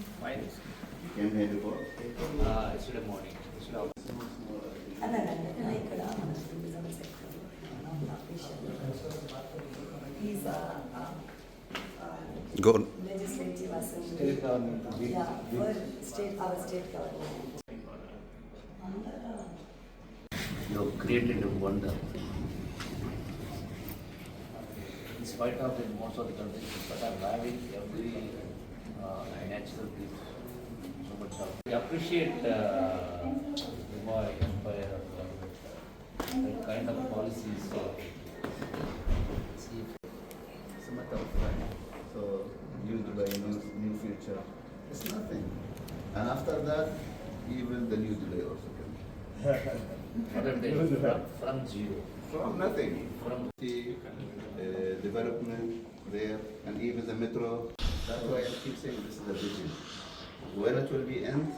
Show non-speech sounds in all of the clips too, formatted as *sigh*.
the, Fine. you came here before? Uh, yesterday morning. Yesterday అన్నాడండి ఇక్కడ మన tourism sector లో మన official. He's a, a, a Go. legislative assembly. State government. Yeah, for state, our state government. You have created a wonder. In spite of the most of the countries, but are having every uh, natural gift. So much of. We appreciate uh, Dubai Empire of government. That kind of policies. Uh, see, It's of. So new Dubai, new, new future. It's nothing. And after that, even the new Dubai also come. *laughs* other than from, from zero. From nothing. From The uh, development there and even the metro. That's why I keep saying this is a vision. When it will be end,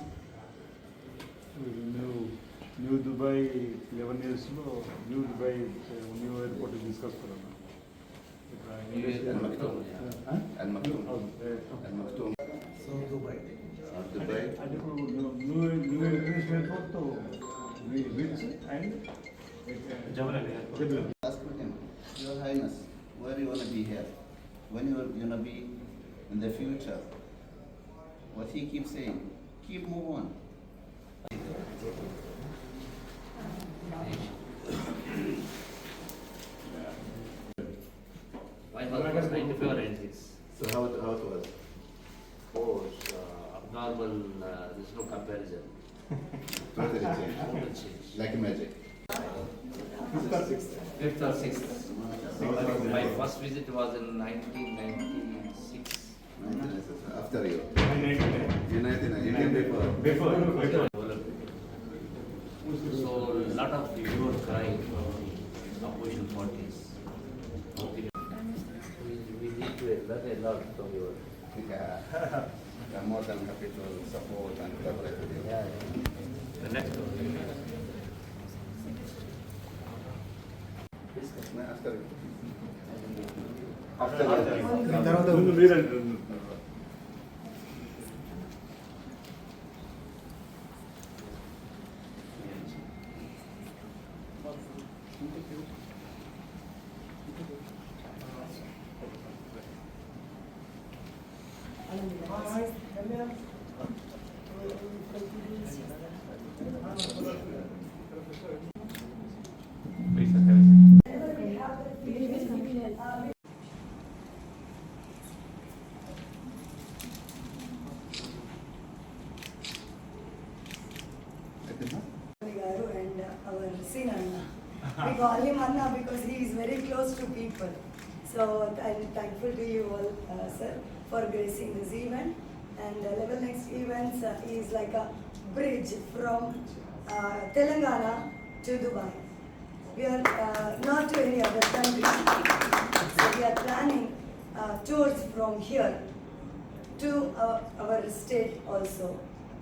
new new Dubai eleven ఇయర్స్లో new Dubai new airport తీసుకొస్తున్నాను New and Maktoum. And Maktoum. అవును. And Maktoum. So Dubai Or Dubai. అంటే ఇప్పుడు new new new international airport wills and Jebel Ask him, Your Highness, where you wanna be here? When you gonna be in the future? What he keeps saying, keep move on. my husband was 95 or 96. So how it, how it was? Oh, it's uh, abnormal, uh, there's no comparison. Totally changed. Total change. Like magic. Fifth or sixth. My first visit was in 1996. Before. So a lot of people were crying from opposition parties. We, need to learn a lot from you. Yeah. *laughs* I'm more than happy to support and collaborate with you. Yeah, yeah. The next one. After, after, after. after. after. after. after. We call him Anna because he is very close to people. So I'm thankful to you all, uh, sir, for gracing this event. And level next events uh, is like a bridge from uh, Telangana to Dubai. We are uh, not to any other country. So we are planning tours from here to our, our state also.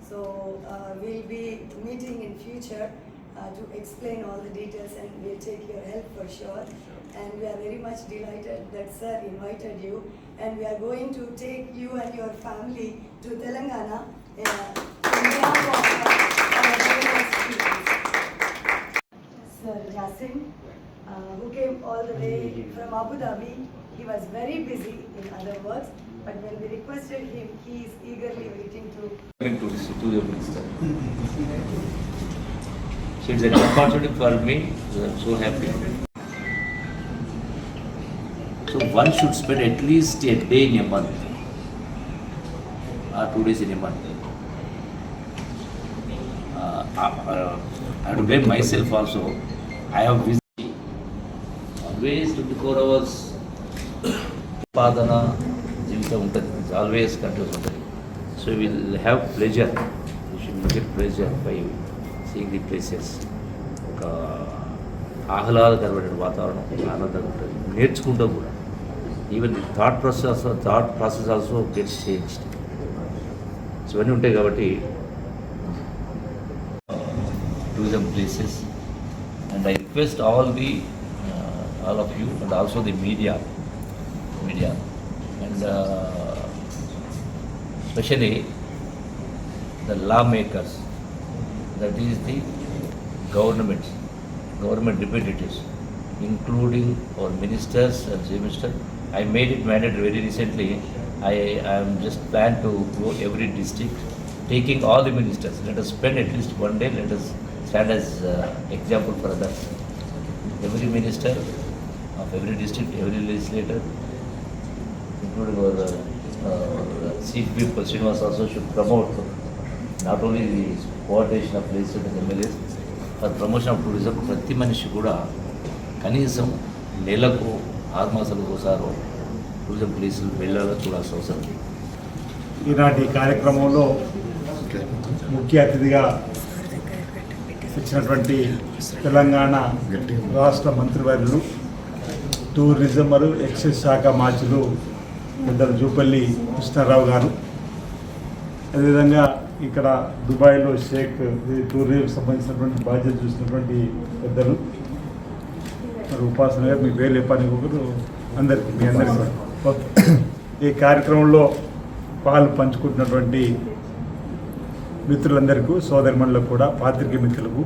So uh, we'll be meeting in future uh, to explain all the details and we'll take your help for sure. And we are very much delighted that sir invited you and we are going to take you and your family to Telangana uh. Sir Jasim, uh, who came all the way from Abu Dhabi. He was very busy in other works, but when we requested him, he is eagerly waiting to to the minister. So it's an opportunity for me, I'm so happy. So one should spend at least a day in a month, or two days in a month. Uh, uh, I have to blame myself also. I have visited always 24 hours పాదన జీవితం ఉంటుంది always continuous ఉంటుంది so will have pleasure you should get pleasure by seeing the places ఒక ఆహ్లాదకరమైన వాతావరణం ఆనందంగా ఉంటుంది నేర్చుకుంటాం కూడా even the thought process thought process also gets changed so ఇవన్నీ ఉంటాయి కాబట్టి tourism places and request all the uh, all of you and also the media, media, and uh, especially the lawmakers, that is the governments, government deputies, including our ministers and chief minister. I made it mandatory very recently. I am just plan to go every district, taking all the ministers. Let us spend at least one day. Let us stand as uh, example for others. Every minister of every district, every legislator, including our uh, uh, chief whip Srinivas also should promote not only the coordination of legislators and MLAs, for promotion of tourism ప్రతి మనిషి కూడా కనీసం నెలకు ఆరు మాసాలకు ఒకసారి tourism ప్లేసులు వెళ్ళాలో చూడాల్సిన అవసరం ఈనాటి కార్యక్రమంలో ముఖ్య అతిథిగా ఇచ్చినటువంటి తెలంగాణ రాష్ట్ర మంత్రివర్యులు టూరిజం మరియు ఎక్సైజ్ శాఖ మార్చులు పెద్దలు జూపల్లి కృష్ణారావు గారు. అదేవిధంగా ఇక్కడ దుబాయ్లో షేక్ టూరిజం సంబంధించినటువంటి బాధ్యత చూసినటువంటి పెద్దలు. మరి ఉపాసన గారు మీ పేరు చెప్పడానికి అందరికీ మీ అందరికీ ఓకే. ఈ కార్యక్రమంలో పాలు పంచుకుంటున్నటువంటి మిత్రులందరికీ సోదరిమణులకు కూడా పాత్రికే మిత్రులకు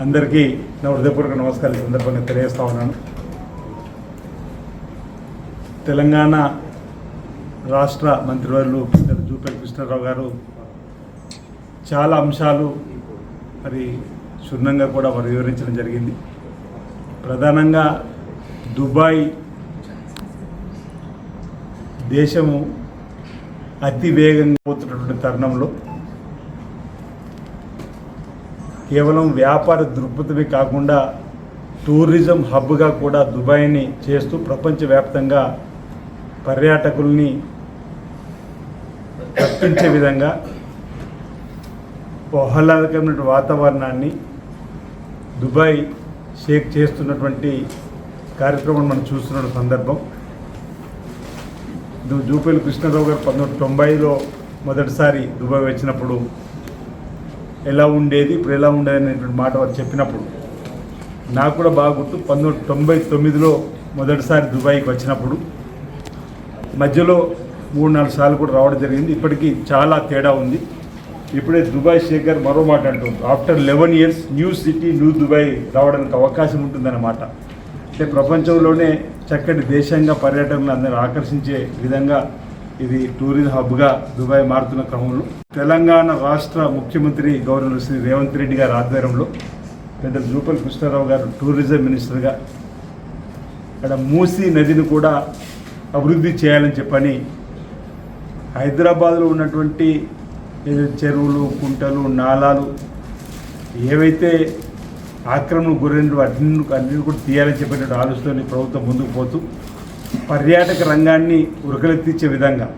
అందరికీ నా హృదయపూర్వక నమస్కారాలు సందర్భంగా తెలియజేస్తా ఉన్నాను తెలంగాణ రాష్ట్ర మంత్రివర్యులు పెద్దలు జూపల్లి కృష్ణారావు గారు చాలా అంశాలు మరి క్షుణ్ణంగా కూడా వారు వివరించడం జరిగింది ప్రధానంగా దుబాయ్ దేశము అతి వేగంగా పోతున్నటువంటి తరుణంలో కేవలం వ్యాపార దృక్పథమే కాకుండా టూరిజం హబ్గా కూడా దుబాయ్ని చేస్తూ ప్రపంచవ్యాప్తంగా పర్యాటకుల్ని తప్పించే విధంగా ఆహ్లాదకరమైన వాతావరణాన్ని దుబాయ్ షేక్ చేస్తున్నటువంటి కార్యక్రమం మనం చూస్తున్న సందర్భం. దు- కృష్ణారావు గారు పంతొమ్మిది తొంభైలో మొదటిసారి దుబాయ్ వచ్చినప్పుడు ఎలా ఉండేది ఇప్పుడు ఎలా ఉండేది అనేటువంటి మాట వారు చెప్పినప్పుడు నాకు కూడా బాగా గుర్తు పంతొమ్మిది తొంభై తొమ్మిదిలో మొదటిసారి దుబాయ్కి వచ్చినప్పుడు మధ్యలో మూడు నాలుగు సార్లు కూడా రావడం జరిగింది. ఇప్పటికీ చాలా తేడా ఉంది. ఇప్పుడే దుబాయ్ శేఖర్ మరో మాట అంటున్నారు after eleven years new city new Dubai రావడానికి అవకాశం ఉంటుందన్నమాట. అంటే ప్రపంచంలోనే చక్కటి దేశంగా పర్యటనలు అందరూ ఆకర్షించే విధంగా ఇది టూరిజం హబ్గా దుబాయ్ మారుతున్న క్రమంలో. తెలంగాణ రాష్ట్ర ముఖ్యమంత్రి గవర్నర్ శ్రీ రేవంత్ రెడ్డి గారి ఆధ్వర్యంలో పెద్ద జూపల్ కృష్ణారావు గారు టూరిజం మినిస్టర్గా ఇక్కడ మూసీ నదిని కూడా అభివృద్ధి చేయాలని చెప్పని హైదరాబాద్లో ఉన్నటువంటి చెరువులు కుంటలు నాలాలు ఏవైతే ఆక్రమణకు గురైన అన్ని అన్నింటిని కూడా తీయాలని చెప్పినటువంటి ఆలోచనని ప్రభుత్వం ముందుకు పోతూ పర్యాటక రంగాన్ని ఉరకలెత్తించే విధంగా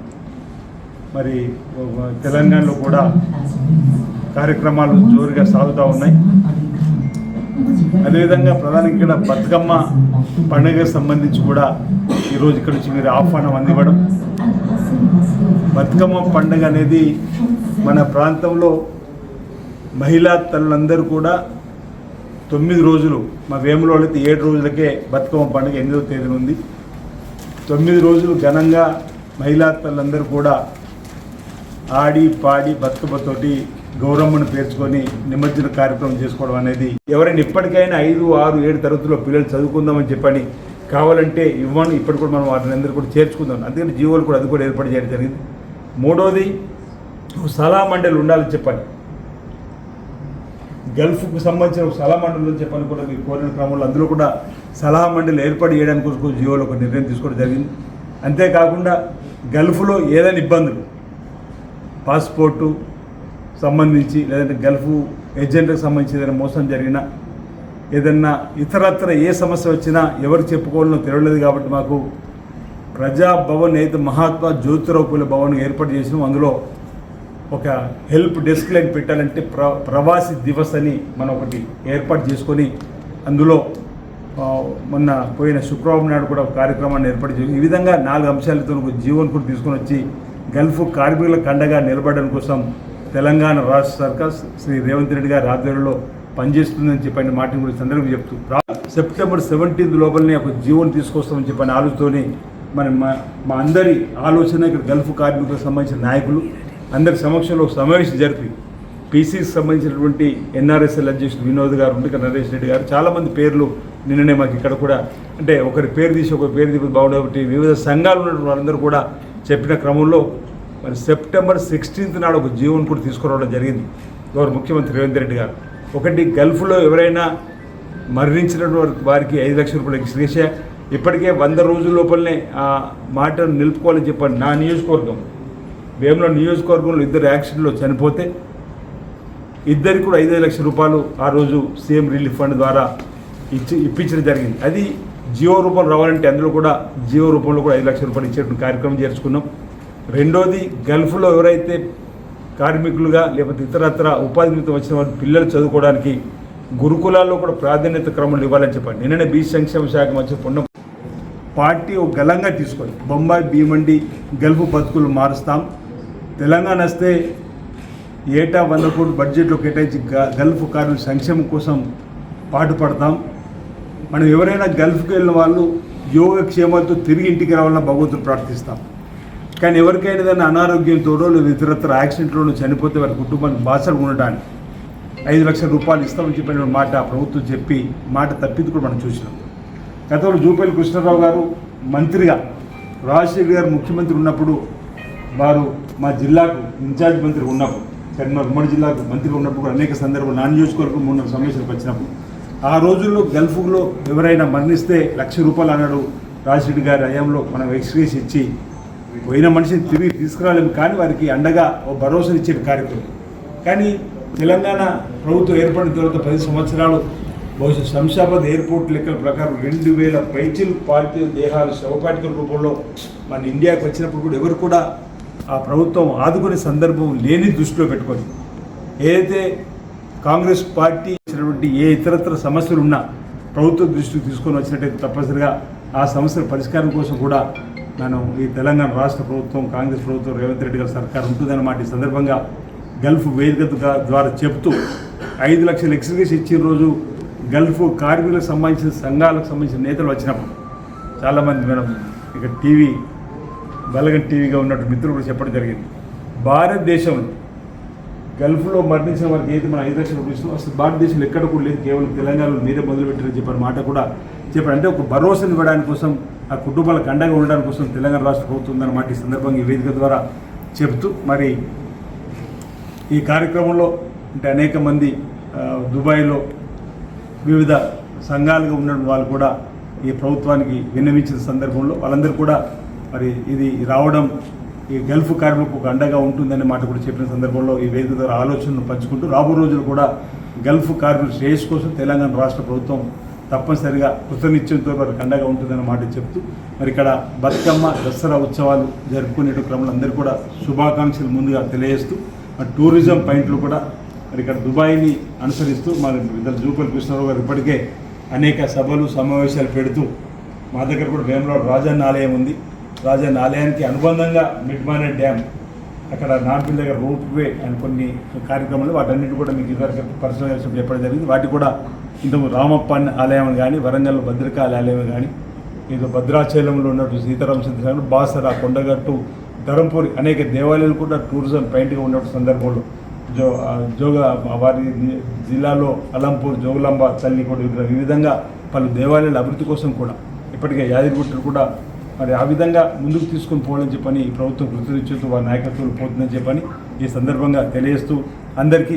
మరి తెలంగాణలో కూడా కార్యక్రమాలు జోరుగా సాగుతూ ఉన్నాయి. అదేవిధంగా ప్రధానంగా ఇక్కడ బతుకమ్మ పండుగకు సంబంధించి కూడా ఈరోజు ఇక్కడ నుంచి మీరు ఆహ్వానం అందివ్వడం బతుకమ్మ పండుగ అనేది మన ప్రాంతంలో మహిళా తల్లులందరూ కూడా తొమ్మిది రోజులు మా వేములో అయితే ఏడు రోజులకే బతుకమ్మ పండుగ ఎనిమిదవ తేదీన ఉంది. తొమ్మిది రోజులు ఘనంగా మహిళా తల్లులందరూ కూడా ఆడి పాడి బతుకమ్మతోటి గౌరమ్మను పేర్చుకొని నిమజ్జన కార్యక్రమం చేసుకోవడం అనేది ఎవరైనా ఇప్పటికైనా ఐదు ఆరు ఏడు తరగతిలో పిల్లలు చదువుకుందామని చెప్పని కావాలంటే ఇవ్వని ఇప్పటి కూడా మనం వాటిని అందరూ కూడా చేర్చుకుందాం. అందుకని జీవోలు కూడా అది కూడా ఏర్పాటు చేయడం జరిగింది. మూడోది ఒక మండలి ఉండాలని చెప్పండి గల్ఫ్కు సంబంధించిన ఒక సలహా మండలి అని చెప్పని కూడా మీరు కోరిన క్రమంలో అందులో కూడా సలహా మండలి ఏర్పాటు చేయడానికి కోసం జియోలో ఒక నిర్ణయం తీసుకోవడం జరిగింది. అంతేకాకుండా గల్ఫ్లో ఏదైనా ఇబ్బందులు పాస్పోర్టు సంబంధించి లేదంటే గల్ఫ్ ఏజెంట్కి సంబంధించి ఏదైనా మోసం జరిగినా ఏదన్నా ఇతరత్ర ఏ సమస్య వచ్చినా ఎవరు చెప్పుకోవాలనో తెలియలేదు కాబట్టి మాకు ప్రజాభవన్ అయితే మహాత్మా జ్యోతిరావు పూలే భవన్ ఏర్పాటు చేసినాం అందులో ఒక హెల్ప్ డెస్క్ లైన్ పెట్టాలంటే ప్ర ప్రవాసి దివస్ అని మనం ఒకటి ఏర్పాటు చేసుకొని అందులో మొన్న పోయిన శుక్రవారం నాడు కూడా ఒక కార్యక్రమాన్ని ఏర్పాటు చేసి ఈ విధంగా నాలుగు అంశాలతో ఒక జీవన్ కూడా తీసుకొని వచ్చి గల్ఫ్ కార్మికుల కండగా నిలబడడం కోసం తెలంగాణ రాష్ట్ర సర్కార్ శ్రీ రేవంత్ రెడ్డి గారి ఆధ్వర్యంలో పనిచేస్తుందని చెప్పిన మాటని కూడా సందర్భంగా చెప్తూ సెప్టెంబర్ సెవెంటీన్త్ లోపలనే ఒక జీవోని తీసుకొస్తామని చెప్పని ఆలోచనతోనే మన మా మా అందరి ఆలోచన ఇక్కడ గల్ఫ్ కార్మికులకు సంబంధించిన నాయకులు అందరి సమక్షంలో సమావేశం జరిపి పీసీకి సంబంధించినటువంటి ఎన్ఆర్ఎస్ఎల్ అధ్యక్షుడు వినోద్ గారు ఉండి నరేష్ రెడ్డి గారు చాలామంది పేర్లు నిన్ననే మాకు ఇక్కడ కూడా అంటే ఒకరి పేరు తీసి ఒకరి పేరు తీసి బాగుండే ఒకటి వివిధ సంఘాలు ఉన్నటువంటి వాళ్ళందరూ కూడా చెప్పిన క్రమంలో మరి సెప్టెంబర్ సిక్స్టీన్త్ నాడు ఒక జీవోని కూడా తీసుకురావడం జరిగింది గౌరవ ముఖ్యమంత్రి రేవంత్ రెడ్డి గారు. ఒకటి గల్ఫ్లో ఎవరైనా మరణించినటువంటి వారికి ఐదు లక్షల రూపాయలకి శ్రీశ ఇప్పటికే వంద రోజుల లోపలనే ఆ మాటను నిలుపుకోవాలని చెప్పండి నా నియోజకవర్గం. వేముల నియోజకవర్గంలో ఇద్దరు యాక్సిడెంట్లో చనిపోతే ఇద్దరికి కూడా ఐదు లక్షల రూపాయలు ఆ రోజు సీఎం రిలీఫ్ ఫండ్ ద్వారా ఇచ్చి ఇప్పించడం జరిగింది. అది జియో రూపంలో రావాలంటే అందులో కూడా జియో రూపంలో కూడా ఐదు లక్షల రూపాయలు ఇచ్చేటువంటి కార్యక్రమం చేర్చుకున్నాం. రెండోది గల్ఫ్లో ఎవరైతే కార్మికులుగా లేకపోతే ఇతరత్ర ఉపాధి నిమిత్తం వచ్చిన వారు పిల్లలు చదువుకోవడానికి గురుకులాల్లో కూడా ప్రాధాన్యత క్రమంలో ఇవ్వాలని చెప్పండి నిన్ననే బీ సంక్షేమ శాఖ మధ్య పుణ్యం పార్టీ ఒక గలంగా తీసుకొని బొంబాయి భీమండి గల్ఫ్ బతుకులు మారుస్తాం. తెలంగాణ వస్తే ఏటా వంద కోట్లు బడ్జెట్లో కేటాయించి గ- గల్ఫ్ కార్మికుల సంక్షేమం కోసం పాటుపడతాం. మనం ఎవరైనా గల్ఫ్కి వెళ్ళిన వాళ్ళు యోగక్షేమాలతో తిరిగి ఇంటికి రావాలని భగవంతుడు ప్రార్థిస్తాం. కానీ ఎవరికైనా ఏదైనా అనారోగ్యంతోనో లేదా ఇతరత్ర యాక్సిడెంట్లోనో చనిపోతే వారి కుటుంబానికి బాసలు ఉండడానికి ఐదు లక్షల రూపాయలు ఇస్తామని చెప్పిన మాట ప్రభుత్వం చెప్పి మాట తప్పింది కూడా మనం చూసినాం. గతంలో జూపల్లి కృష్ణారావు గారు మంత్రిగా రాజశేఖర్ గారు ముఖ్యమంత్రి ఉన్నప్పుడు వారు మా జిల్లాకు ఇన్ఛార్జ్ మంత్రి ఉన్నప్పుడు కరీంనగర్ ఉమ్మడి జిల్లాకు మంత్రిగా ఉన్నప్పుడు అనేక సందర్భాలు నా నియోజకవర్గం మూడు సమస్యలకు వచ్చినప్పుడు ఆ రోజుల్లో గల్ఫ్లో ఎవరైనా మరణిస్తే లక్ష రూపాయలు అన్నాడు రాజశేఖర్ గారి హయాంలో మనం ఎక్స్గ్రేస్ ఇచ్చి పోయిన మనిషిని తిరిగి తీసుకురాలేము కానీ వారికి అండగా ఓ భరోసానిచ్చే కార్యక్రమం. కానీ తెలంగాణ ప్రభుత్వం ఏర్పడిన తర్వాత పది సంవత్సరాలు బహుశా శంషాబాద్ ఎయిర్పోర్ట్ లెక్కల ప్రకారం రెండు వేల పైచిల్ పార్టీ దేహాలు శవపాటికల రూపంలో మన ఇండియాకి వచ్చినప్పుడు కూడా ఎవరు కూడా ఆ ప్రభుత్వం ఆదుకునే సందర్భం లేని దృష్టిలో పెట్టుకొని ఏదైతే కాంగ్రెస్ పార్టీ ఇచ్చినటువంటి ఏ ఇతరత్ర సమస్యలు ఉన్నా ప్రభుత్వ దృష్టికి తీసుకొని వచ్చినట్టయితే తప్పనిసరిగా ఆ సమస్యల పరిష్కారం కోసం కూడా మనం ఈ తెలంగాణ రాష్ట్ర ప్రభుత్వం కాంగ్రెస్ ప్రభుత్వం రేవంత్ రెడ్డి గారి సర్కార్ ఉంటుందన్నమాట ఈ సందర్భంగా గల్ఫ్ వేదిక ద్వారా చెప్తూ ఐదు లక్షల ఎక్స్గ్రేస్ ఇచ్చిన రోజు గల్ఫ్ కార్మికులకు సంబంధించిన సంఘాలకు సంబంధించిన నేతలు వచ్చినప్పుడు చాలామంది మనం ఇక టీవీ బలగన్ టీవీగా ఉన్నట్టు మిత్రులు కూడా చెప్పడం జరిగింది. భారతదేశం గల్ఫ్లో మరణించిన వారికి ఏది మనం ఐదు లక్షల రూపాయలు అసలు భారతదేశంలో ఎక్కడ కూడా లేదు. కేవలం తెలంగాణలో మీరే మొదలుపెట్టారని చెప్పిన మాట కూడా చెప్పారు. అంటే ఒక భరోసాను ఇవ్వడానికి కోసం ఆ కుటుంబాలకు అండగా ఉండడానికి కోసం తెలంగాణ రాష్ట్ర ప్రభుత్వం ఉందన్నమాట ఈ సందర్భంగా ఈ వేదిక ద్వారా చెబుతూ మరి ఈ కార్యక్రమంలో అంటే అనేక మంది దుబాయ్లో వివిధ సంఘాలుగా ఉన్న వాళ్ళు కూడా ఈ ప్రభుత్వానికి విన్నవించిన సందర్భంలో వాళ్ళందరూ కూడా మరి ఇది రావడం ఈ గల్ఫ్ కార్మికులకు ఒక అండగా ఉంటుందనే మాట కూడా చెప్పిన సందర్భంలో ఈ వేదిక ద్వారా ఆలోచనను పంచుకుంటూ రాబో రోజులు కూడా గల్ఫ్ కార్మికుల శ్రేయస్ కోసం తెలంగాణ రాష్ట్ర ప్రభుత్వం తప్పనిసరిగా కృతనిత్యంతో వారికి అండగా ఉంటుందన్న మాట చెప్తూ మరి ఇక్కడ బతుకమ్మ దసరా ఉత్సవాలు జరుపుకునే క్రమంలో అందరూ కూడా శుభాకాంక్షలు ముందుగా తెలియజేస్తూ మరి టూరిజం పాయింట్లు కూడా మరి ఇక్కడ దుబాయ్ని అనుసరిస్తూ మరి ఇద్దరు జూపల్ కృష్ణారావు గారు ఇప్పటికే అనేక సభలు సమావేశాలు పెడుతూ మా దగ్గర కూడా వేమలో రాజన్న ఆలయం ఉంది. రాజన్న ఆలయానికి అనుబంధంగా మిడ్మానే డ్యామ్ అక్కడ నాంపల్లి దగ్గర రోప్ వే అని కొన్ని కార్యక్రమాలు వాటన్నిటి కూడా మీకు ఇదివరకు పర్సనల్ చెప్పడం జరిగింది. వాటి కూడా ఇంతకు రామప్ప ఆలయం కానీ వరంగల్ భద్రకాళి ఆలయం కానీ ఇంకా భద్రాచలంలో ఉన్నట్టు సీతారామ చంద్ర బాసర కొండగట్టు ధరంపూరి అనేక దేవాలయాలు కూడా టూరిజం పాయింట్గా ఉన్నట్టు సందర్భంలో జో జోగ వారి జిల్లాలో అలంపూర్ జోగులాంబ తల్లి కూడా ఈ విధంగా పలు దేవాలయాల అభివృద్ధి కోసం కూడా ఇప్పటికే యాదగిరిగుట్టలు కూడా మరి ఆ విధంగా ముందుకు తీసుకొని పోవాలని చెప్పని ఈ ప్రభుత్వం కృతజ్ఞతలు వారి నాయకత్వం పోతుందని చెప్పని ఈ సందర్భంగా తెలియజేస్తూ అందరికీ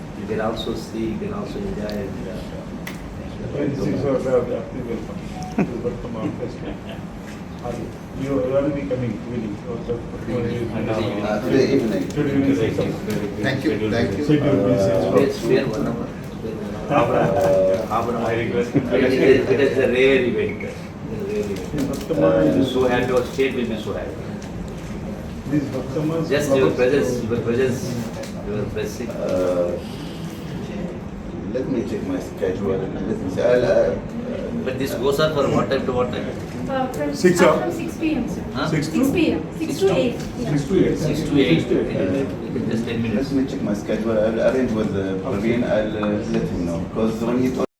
You can also see, you can also enjoy and. uh, You will be coming evening. Uh, Today evening. Thank you, thank you. Schedule, please. uh, Spare spare one hour. spare one hour. I request. It is it is a rare event. It is a rare event. I'm so happy, our state will be so happy. These customers. Just your presence, your presence, your blessing. Uh, let me check my schedule. Let me see. I'll, uh, But this goes on for what time to what time? Uh, from Six start hour. from six p.m. sir. Huh? Six Six p.m. Six to eight. Yeah. Six to eight. Six to eight. Just ten let me check my schedule. I'll arrange with uh, Praveen. I'll uh, let him know because when he told